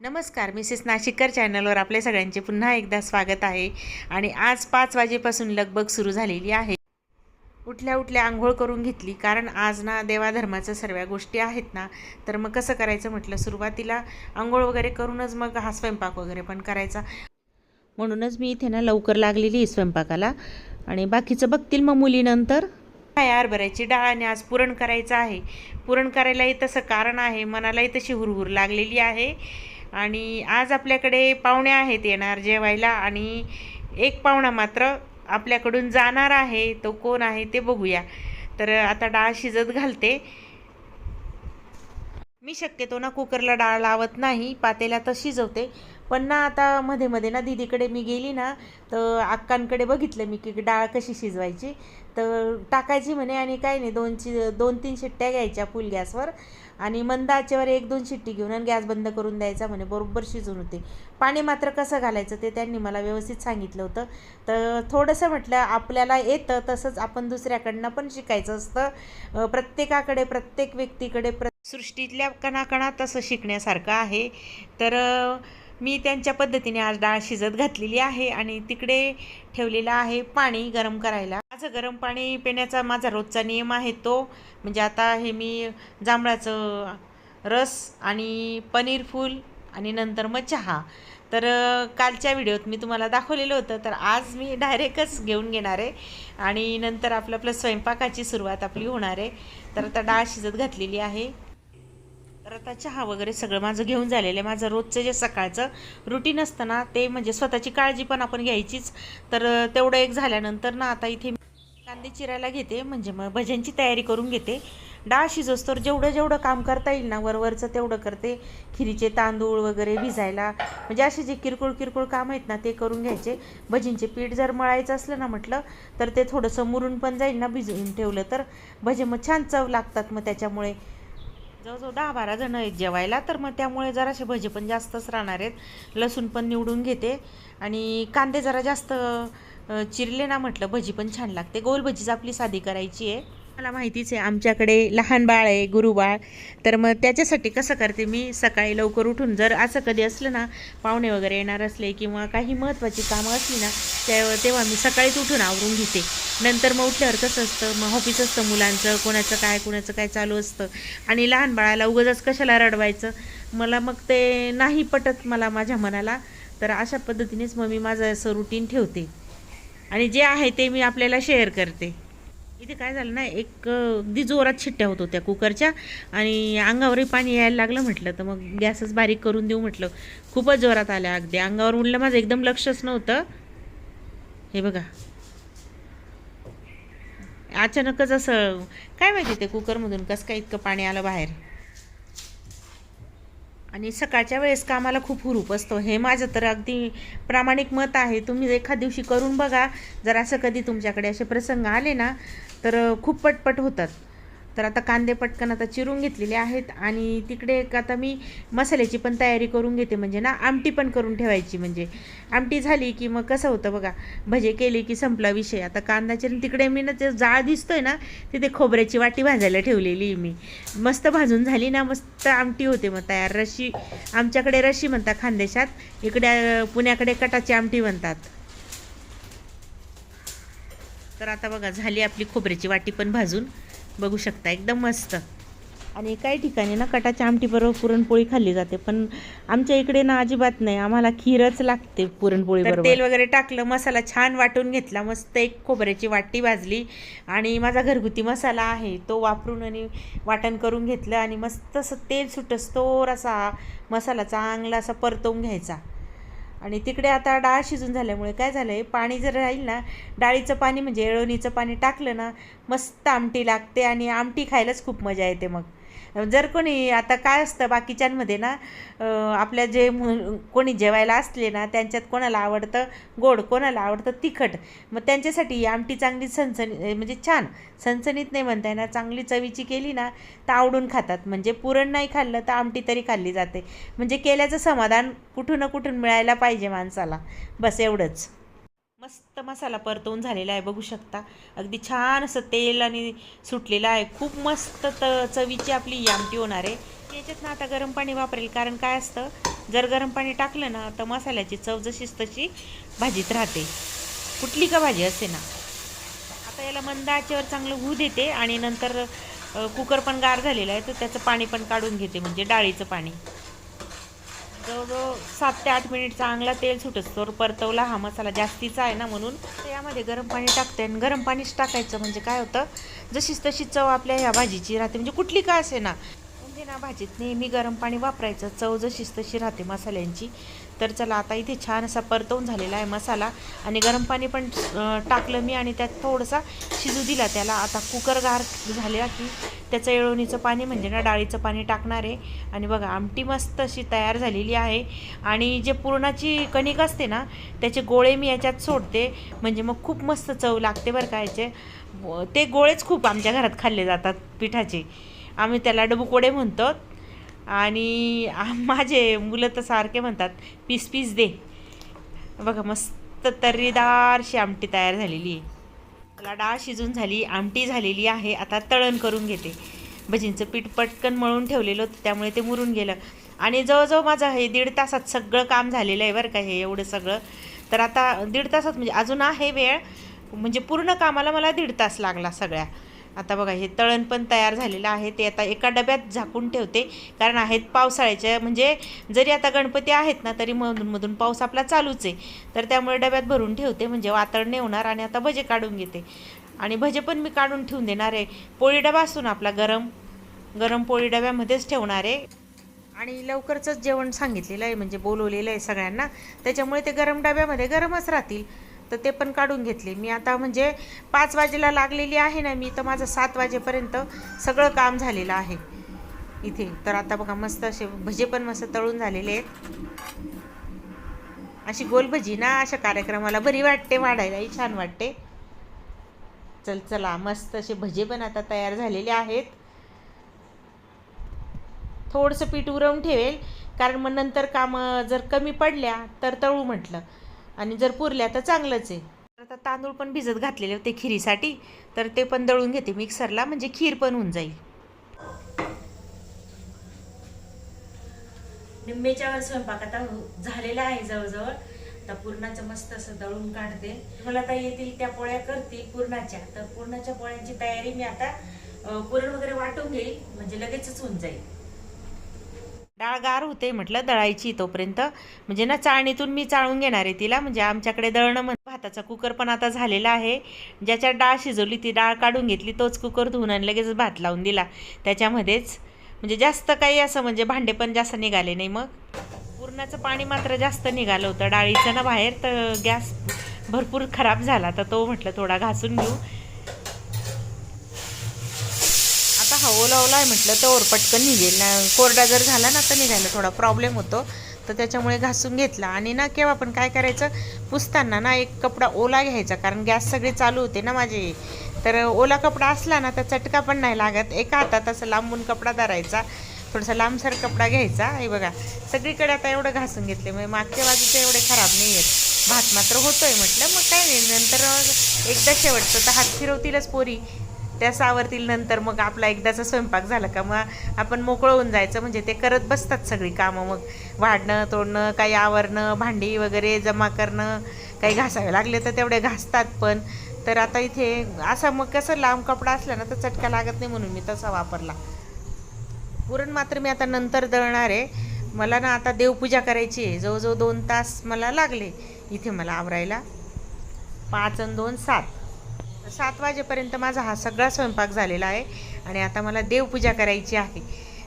नमस्कार मिसेस नाशिककर चॅनलवर आपल्या सगळ्यांचे पुन्हा एकदा स्वागत आहे. आणि आज पाच वाजेपासून लगबग सुरू झालेली आहे. उठल्या उठल्या आंघोळ करून घेतली कारण आज ना देवाधर्माच्या सर्व गोष्टी आहेत ना तर मग कसं करायचं म्हटलं सुरुवातीला आंघोळ वगैरे करूनच मग हा स्वयंपाक वगैरे पण करायचा. म्हणूनच मी इथे ना लवकर लागलेली आहे स्वयंपाकाला. आणि बाकीचं बघतील मग मुलीनंतर. काय हरभऱ्याची डाळ आणि आज पुरण करायचं आहे. पुरण करायलाही तसं कारण आहे मनालाही तशी हुरहुर लागलेली आहे. आणि आज आपल्याकडे पाहुणे आहेत येणार जेवायला आणि एक पाहुणा मात्र आपल्याकडून जाणार आहे. तो कोण आहे ते बघूया. तर आता डाळ शिजत घालते. मी शक्यतो ना कुकरला डाळ लावत नाही पातेला तर शिजवते. पण ना आता मध्ये मध्ये ना दीदीकडे मी गेली ना तर अक्कांकडे बघितलं मी की डाळ कशी शिजवायची. तर टाकायची म्हणे आणि काय नाही दोन चि दोन तीन शिट्ट्या घ्यायच्या फुल गॅसवर आणि मंद आचेवर एक दोन शिट्टी घेऊन आणि गॅस बंद करून द्यायचा म्हणे बरोबर शिजून होते. पाणी मात्र कसं घालायचं ते त्यांनी मला व्यवस्थित सांगितलं होतं. तर थोडंसं म्हटलं आपल्याला येतं तसंच आपण दुसऱ्याकडनं पण शिकायचं असतं. प्रत्येकाकडे प्रत्येक व्यक्तीकडे प्र सृष्टीतल्या कणाकणा तसं शिकण्यासारखं आहे. तर मी त्यांच्या पद्धतीने आज डाळ शिजत घातलेली आहे आणि तिकडे ठेवलेलं आहे पाणी गरम करायला. माझं गरम पाणी पिण्याचा माझा रोजचा नियम आहे तो. म्हणजे आता हे मी जांभळाचं रस आणि पनीर फूल आणि नंतर मग चहा. तर कालच्या व्हिडिओत मी तुम्हाला दाखवलेलं होतं. तर आज मी डायरेक्टच घेऊन घेणार आहे आणि नंतर आपलं आपलं स्वयंपाकाची सुरुवात आपली होणार आहे. तर आता डाळ शिजत घातलेली आहे. तर आता चहा वगैरे सगळं माझं घेऊन झालेलं आहे. माझं रोजचं जे सकाळचं रुटीन असतं ना ते म्हणजे स्वतःची काळजी पण आपण घ्यायचीच. तर तेवढं एक झाल्यानंतर ना आता इथे मी कांदे चिरायला घेते. म्हणजे मग भज्यांची तयारी करून घेते. डाळ शिजोस तर जेवढं जेवढं काम करता येईल ना वरवरचं तेवढं करते. खिरीचे तांदूळ वगैरे भिजायला. म्हणजे असे जे किरकोळ किरकोळ काम आहेत ना ते करून घ्यायचे. भजींचे पीठ जर मळायचं असलं ना म्हटलं तर ते थोडंसं मुरून पण जाईल ना भिजवून ठेवलं तर. भजे मग छान चव लागतात मग त्याच्यामुळे. जवळजवळ दहा बारा जणं आहेत जेवायला तर मग त्यामुळे जरासे भजे पण जास्तच राहणार आहेत. लसूण पण निवडून घेते. आणि कांदे जरा जास्त चिरले ना म्हटलं भजी पण छान लागते. गोल भजीच आपली साधी करायची आहे. मला माहितीच आहे आमच्याकडे लहान बाळ आहे गुरुबाळ तर मग त्याच्यासाठी कसं करते मी? सकाळी लवकर उठून जर असं कधी असलं ना पाहुणे वगैरे येणार असले किंवा काही महत्त्वाची कामं असली ना त्या तेव्हा मी सकाळीच उठून आवरून घेते. नंतर मग उठल्यावर कसं असतं? मग ऑफिस असतं मुलांचं कोणाचं काय कोणाचं काय चालू असतं? आणि लहान बाळाला उगाच कशाला रडवायचं? मला मग ते नाही पटत मला माझ्या मनाला. तर अशा पद्धतीनेच मग मी माझं असं रुटीन ठेवते. आणि जे आहे ते मी आपल्याला शेअर करते. इथे काय झालं ना एक अगदी जोरात शिट्ट्या होत होत्या कुकरच्या. आणि अंगावरही पाणी यायला लागलं म्हटलं तर मग गॅसच बारीक करून देऊ म्हटलं. खूपच जोरात आल्या अगदी. अंगावर उडलं माझं एकदम लक्षच नव्हतं. हे बघा. अचानकच असं काय माहिती ते कुकरमधून कसं काय इतकं पाणी आलं बाहेर? आणि सकाळच्या वेळेस कामाला खूप हुरूप असतो. हे माझं तर अगदी प्रामाणिक मत आहे. तुम्ही एखाद दिवशी करून बघा. जर असं कधी तुमच्याकडे असे प्रसंग आले ना तर खूप पटपट होतात. तर आता कांदे पटकन आता चिरून घेतलेले आहेत आणि तिकडे एक आता मी मसाल्याची पण तयारी करून घेते म्हणजे ना आमटी पण करून ठेवायची म्हणजे आमटी झाली की मग कसं होतं बघा भजे केले की संपला विषय. आता कांदा तिकडे मी ना ते जाळ दिसतोय ना तिथे खोबऱ्याची वाटी भाजायला ठेवलेली मी. मस्त भाजून झाली ना मस्त आमटी होते मग तयार. रशी आमच्याकडे रशी म्हणतात खानदेशात इकडे पुण्याकडे कटाची आमटी म्हणतात. तर आता बघा झाली आपली खोबऱ्याची वाटी पण भाजून. बघू शकता एकदम मस्त. आणि काही ठिकाणी ना कटाच्या आमटीबरोबर पुरणपोळी खाल्ली जाते पण आमच्या इकडे ना अजिबात नाही. आम्हाला खीरच लागते पुरणपोळी तेल वगैरे टाकलं मसाला छान वाटून घेतला मस्त एक खोबऱ्याची वाटी भाजली. आणि माझा घरगुती मसाला आहे तो वापरून आणि वाटण करून घेतलं आणि मस्त असं तेल सुटस्तोर असा मसाला चांगला असा परतवून घ्यायचा. आणि तिकडे आता डाळ शिजून झाल्यामुळे काय झालं आहे पाणी जर राहील ना डाळीचं पाणी म्हणजे एळवणीचं पाणी टाकलं ना मस्त आमटी लागते आणि आमटी खायलाच खूप मजा येते मग. जर कोणी आता काय असतं बाकीच्यांमध्ये ना आपल्या जे मु- कोणी जेवायला असले ना त्यांच्यात कोणाला आवडतं गोड कोणाला आवडतं तिखट मग त्यांच्यासाठी आमटी चांगली सणसणी म्हणजे छान. सणसणीत नाही म्हणता येणार चांगली चवीची केली ना तर आवडून खातात. म्हणजे पुरण नाही खाल्लं तर आमटी तरी खाल्ली जाते. म्हणजे केल्याचं समाधान कुठून ना कुठून मिळायला पाहिजे माणसाला. बस एवढंच. मस्त मसाला परतवून झालेला आहे बघू शकता. अगदी छान असं तेल आणि सुटलेलं आहे. खूप मस्त त चवीची आपली ही आमटी होणार आहे. याच्यात ना आता गरम पाणी वापरेल कारण काय असतं जर गरम पाणी टाकलं ना तर मसाल्याची चव जशीच तशी भाजीत राहते. कुठली का भाजी असे ना. आता याला मंद आचेवर चांगलं होऊ देते आणि नंतर कुकर पण गार झालेला आहे तर त्याचं पाणी पण काढून घेते म्हणजे डाळीचं पाणी. जवळजवळ सात ते आठ मिनिट चांगला तेल सुटत. तर परतवला हा मसाला जास्तीचा आहे ना म्हणून. यामध्ये गरम पाणी टाकते आणि गरम पाणीच टाकायचं म्हणजे काय होतं? जशीच तशी चव आपल्या ह्या भाजीची राहते. म्हणजे कुठली का असे ना म्हणजे ना भाजीत नेहमी गरम पाणी वापरायचं. चव जशीच तशी राहते मसाल्यांची. तर चला आता इथे छान असा परतवून झालेला आहे मसाला. आणि गरम पाणी पण टाकलं मी आणि त्यात थोडंसा शिजू दिला. त्याला आता कुकर गार झालेला की त्याचं येळवणीचं पाणी म्हणजे ना डाळीचं पाणी टाकणार आहे. आणि बघा आमटी मस्त अशी तयार झालेली आहे. आणि जे पुरणाची कणिक असते ना त्याचे गोळे मी याच्यात सोडते. म्हणजे मग खूप मस्त चव लागते बरं का याचे. ते गोळेच खूप आमच्या घरात खाल्ले जातात पिठाचे. आम्ही त्याला डबुकोडे म्हणतो. आणि माझे मुलं तर सारखे म्हणतात पीस पीस दे. बघा मस्त तर्रीदारशी आमटी तयार झालेली आहे. मला डाळ शिजून झाली आमटी झालेली आहे. आता तळण करून घेते. भजींचं पीठ पटकन मळून ठेवलेलं होतं त्यामुळे ते मुरून गेलं. आणि जवळजवळ माझं हे दीड तासात सगळं काम झालेलं आहे बरं का हे एवढं सगळं. तर आता दीड तासात म्हणजे अजून आहे वेळ म्हणजे पूर्ण कामाला मला दीड तास लागला सगळ्या. आता बघा हे तळण पण तयार झालेलं आहे. ते आता एका डब्यात झाकून ठेवते. कारण आहेत पावसाळ्याच्या म्हणजे जरी आता गणपती आहेत ना तरी मधून मधून पाऊस आपला चालूच आहे. तर त्यामुळे डब्यात भरून ठेवते म्हणजे वातळणे होणार आणि आता भजे काढून घेते. आणि भजे पण मी काढून ठेवून देणार आहे. पोळी डबा असतो ना आपला गरम गरम पोळी डब्यामध्येच ठेवणार आहे. आणि लवकरचंच जेवण सांगितलेलं आहे म्हणजे बोलवलेलं आहे सगळ्यांना. त्याच्यामुळे ते गरम डब्यामध्ये गरमच राहतील. तर ते पण काढून घेतले. मी आता म्हणजे पाच वाजेला लागलेली आहे ना मी तर माझं सात वाजेपर्यंत सगळं काम झालेलं आहे इथे. तर आता बघा मस्त असे भजे पण मस्त तळून झालेले आहेत. अशी गोल भजी ना अशा कार्यक्रमाला बरी वाटते वाढायलाही छान वाटते. चल चला मस्त असे भजे पण आता तयार झालेले आहेत. थोडंसं पीठ उरवून ठेवेल कारण मग नंतर कामं जर कमी पडल्या तर तळू म्हटलं. आणि जर पुरल्या तर चांगलंच आहे. आता तांदूळ पण भिजत घातलेले होते खिरीसाठी तर ते पण दळून घेते मिक्सरला म्हणजे खीर पण होऊन जाईल. निंबेच्या स्वयंपाक आता झालेला आहे जवळजवळ. आता पूर्णाचं मस्त असं दळून काढते. मला आता येतील त्या पोळ्या करतील पूर्णाच्या. तर पूर्णाच्या पोळ्यांची तयारी मी आता पुरण वगैरे वाटून घेईल म्हणजे लगेचच होऊन जाईल. डाळ गार होते म्हटलं दळायची तोपर्यंत. म्हणजे ना चाळणीतून मी चाळून घेणार आहे तिला. म्हणजे आमच्याकडे दळणं म्हण भाताचा कुकर पण आता झालेला आहे. ज्याच्यात डाळ शिजवली ती डाळ काढून घेतली तोच कुकर धुवून आणि लगेच भात लावून दिला. त्याच्यामध्येच म्हणजे जास्त काही असं म्हणजे भांडे पण जास्त निघाले नाही मग. पुरणाचं पाणी मात्र जास्त निघालं होतं. डाळीचं ना बाहेर तर गॅस भरपूर खराब झाला. तर तो म्हटलं थोडा घासून घेऊ आता हा ओला ओला आहे म्हटलं तर पटकन निघेल. ना कोरडा जर झाला ना तर निघायला थोडा प्रॉब्लेम होतो. तर त्याच्यामुळे घासून घेतला. आणि ना केव्हा पण काय करायचं पुसताना ना एक कपडा ओला घ्यायचा. कारण गॅस सगळे चालू होते ना माझे. तर ओला कपडा असला ना तर चटका पण नाही लागत. एका हातात असं लांबून कपडा धरायचा. थोडासा लांबसर कपडा घ्यायचा. हे बघा. सगळीकडे आता एवढं घासून घेतले म्हणजे मागच्या बाजूचे एवढे खराब नाही आहेत भात मात्र होतोय म्हटलं. मग काय नाही. नंतर एकदा शेवटचं तर हात फिरवतीलच पोरी. त्या सावरतील नंतर मग आपला एकदाचा स्वयंपाक झाला का मग आपण मोकळं होऊन जायचं म्हणजे ते करत बसतात सगळी कामं मग. वाढणं तोडणं काही आवरणं भांडी वगैरे जमा करणं काही घासावे लागले तर तेवढे घासतात पण. तर आता इथे असा मग कसं लांब कपडा असला ना तर चटका लागत नाही म्हणून मी तसा वापरला. पुरण मात्र मी आता नंतर दळणार आहे. मला ना आता देवपूजा करायची आहे. जवळजवळ दोन तास मला लागले इथे मला आवरायला. पाच आणि दोन सात. सात वाजेपर्यंत माझा हा सगळा स्वयंपाक झालेला आहे आणि आता मला देवपूजा करायची आहे.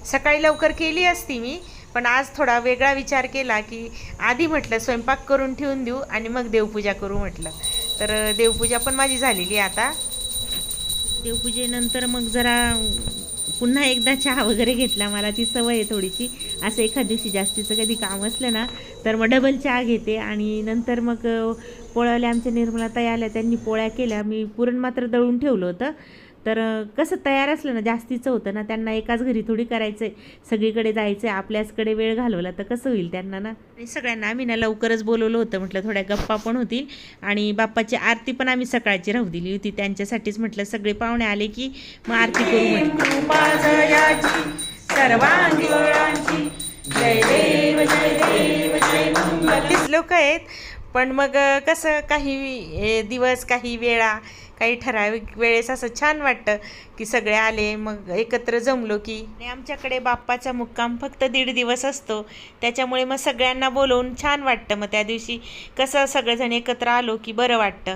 सकाळी लवकर केली असती मी पण आज थोडा वेगळा विचार केला की आधी म्हटलं स्वयंपाक करून ठेवून देऊ आणि मग देवपूजा करू म्हटलं. तर देवपूजा पण माझी झालेली आहे आता. देवपूजेनंतर मग जरा पुन्हा एकदा चहा वगैरे घेतला मला ती सवय आहे थोडीशी. असं एखाद दिवशी जास्तीचं कधी काम असलं ना तर मग डबल चहा घेते आणि नंतर मग पोळ्याला आमच्या निर्मलाताई आल्या त्यांनी पोळ्या केल्या. मी पुरण मात्र दळून ठेवलं होतं. तर कसं तयार असलं ना जास्तीचं होतं ना त्यांना एकाच घरी थोडी करायचं आहे सगळीकडे जायचं आहे आपल्याचकडे वेळ घालवला तर कसं होईल त्यांना ना? आणि सगळ्यांना आम्ही ना लवकरच बोलवलं होतं म्हटलं थोड्या गप्पा पण होतील. आणि बाप्पाची आरती पण आम्ही सकाळची राहू दिली होती. त्यांच्यासाठीच म्हटलं सगळे पाहुणे आले की मग आरती करू म्हटलं. कृपा जयाची सर्वांगी जय देव जय लोक आहेत पण मग कसं काही दिवस काही वेळा काही ठराविक वेळेस असं छान वाटतं की सगळे आले मग एकत्र जमलो की. आमच्याकडे बाप्पाचा मुक्काम फक्त दीड दिवस असतो. त्याच्यामुळे मग सगळ्यांना बोलवून छान वाटतं. मग त्या दिवशी कसं सगळेजण एकत्र आलो की बरं वाटतं.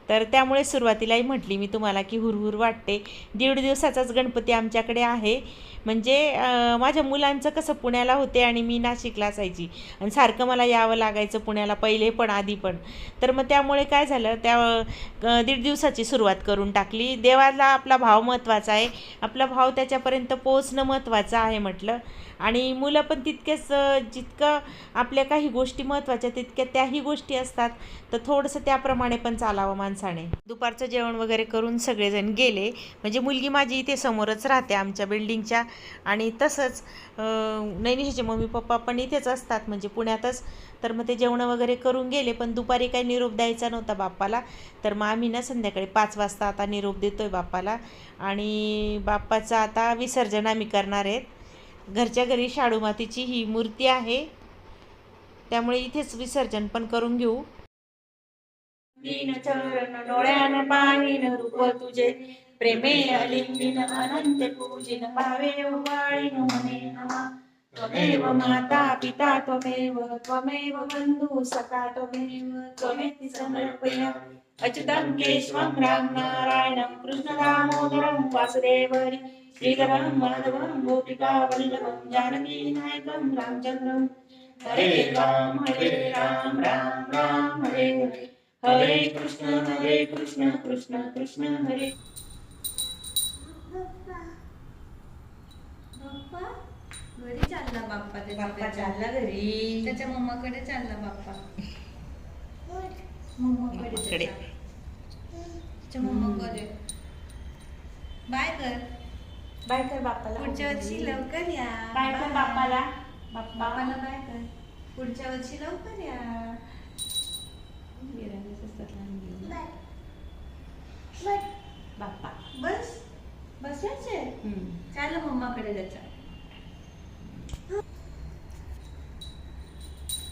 तर त्यामुळे सुरुवातीलाही म्हटली मी तुम्हाला की हुरहुर वाटते. दीड दिवसाचाच गणपती आमच्याकडे आहे. म्हणजे माझ्या मुलांचं कसं पुण्याला होते आणि मी नाशिकला असायची. आणि सारखं मला यावं लागायचं पुण्याला पहिले पण आधी पण. तर मग त्यामुळे काय झालं त्या दीड दिवसाची सुरुवात करून टाकली. देवाला आपला भाव महत्त्वाचा आहे. आपला भाव त्याच्यापर्यंत पोहोचणं महत्त्वाचं आहे म्हटलं. आणि मुलं पण तितकेच जितकं आपल्या काही गोष्टी महत्त्वाच्या तितक्या त्याही गोष्टी असतात. तर थोडंसं त्याप्रमाणे पण चालावं माणसं माणसाने. दुपारचं जेवण वगैरे करून सगळेजण गेले. म्हणजे मुलगी माझी इथे समोरच राहते आमच्या बिल्डिंगच्या. आणि तसंच अं, नैनिशाचे मम्मी पप्पा पण इथेच असतात. म्हणजे पुण्यातच. तर मग ते जेवणं वगैरे करून गेले. पण दुपारी काही निरोप द्यायचा नव्हता बाप्पाला. तर मग आम्ही ना संध्याकाळी पाच वाजता आता निरोप देतोय बाप्पाला. आणि बाप्पाचं आता विसर्जन आम्ही करणार आहेत. घरच्या घरी शाडू मातीची ही मूर्ती आहे. त्यामुळे इथेच विसर्जन पण करून घेऊ. लीन चरण डोळ्यान पाहिन रूप तुझे. प्रेमे अलिंगिन अनंत पूजिन भावे उवाळीन मने नमा. त्वमेव माता पिता त्वमेव त्वमेव बंधू सखा त्वमेव त्वमेति समर्पया. अच्युतं केशवं राम नारायणं कृष्ण वासुदेवरि. श्रीधरं माधवं गोपिकावल्लभं जानकी नायकं रामचन्द्रं हरे राम हरे राम राम राम हरे हरे. हरे कृष्ण हरे कृष्ण कृष्ण कृष्ण हरे. बाप्पा घरी चालला बाप्पा त्याच्या- बाप्पा चालला घरी. त्याच्या मम्माकडे चालला बाप्पा. मम्माकडे इकडे. त्याच्या. मम्माकडे. बाय कर. बाय कर बाप्पाला. पुढच्या वर्षी लवकर या. बाय कर बाप्पाला. बाप्पा. बाप्पाला बाय कर. पुढच्या वर्षी लवकर या. बाप्पा बस बसायचे चाल मम्माकडे त्याच्या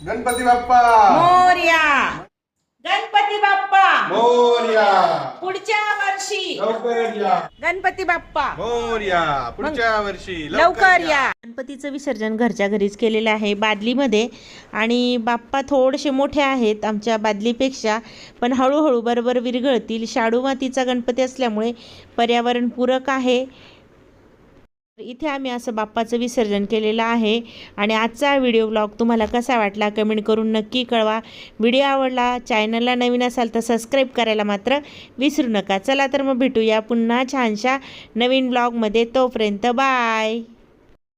गणपती बाप्पा! मोर्या! गणपती बाप्पा! मोर्या! पुढच्या वर्षी. लवकर या. गणपती बाप्पा. मोर्या पुढच्या वर्षी लवकर या. गणपतीचं विसर्जन घरच्या घरीच केलेलं आहे बादलीमध्ये. आणि बाप्पा थोडेसे मोठे आहेत आमच्या बादलीपेक्षा पण हळूहळू बरोबर विरघळतील. शाडू मातीचा गणपती असल्यामुळे पर्यावरणपूरक आहे. इथे आम्ही असं बाप्पाचं विसर्जन केलेलं आहे. आणि आजचा व्हिडिओ ब्लॉग तुम्हाला कसा वाटला कमेंट करून नक्की कळवा. व्हिडिओ आवडला चॅनलला नवीन असाल तर सबस्क्राईब करायला मात्र विसरू नका. चला तर मग भेटूया पुन्हा छानशा नवीन ब्लॉगमध्ये. तोपर्यंत बाय.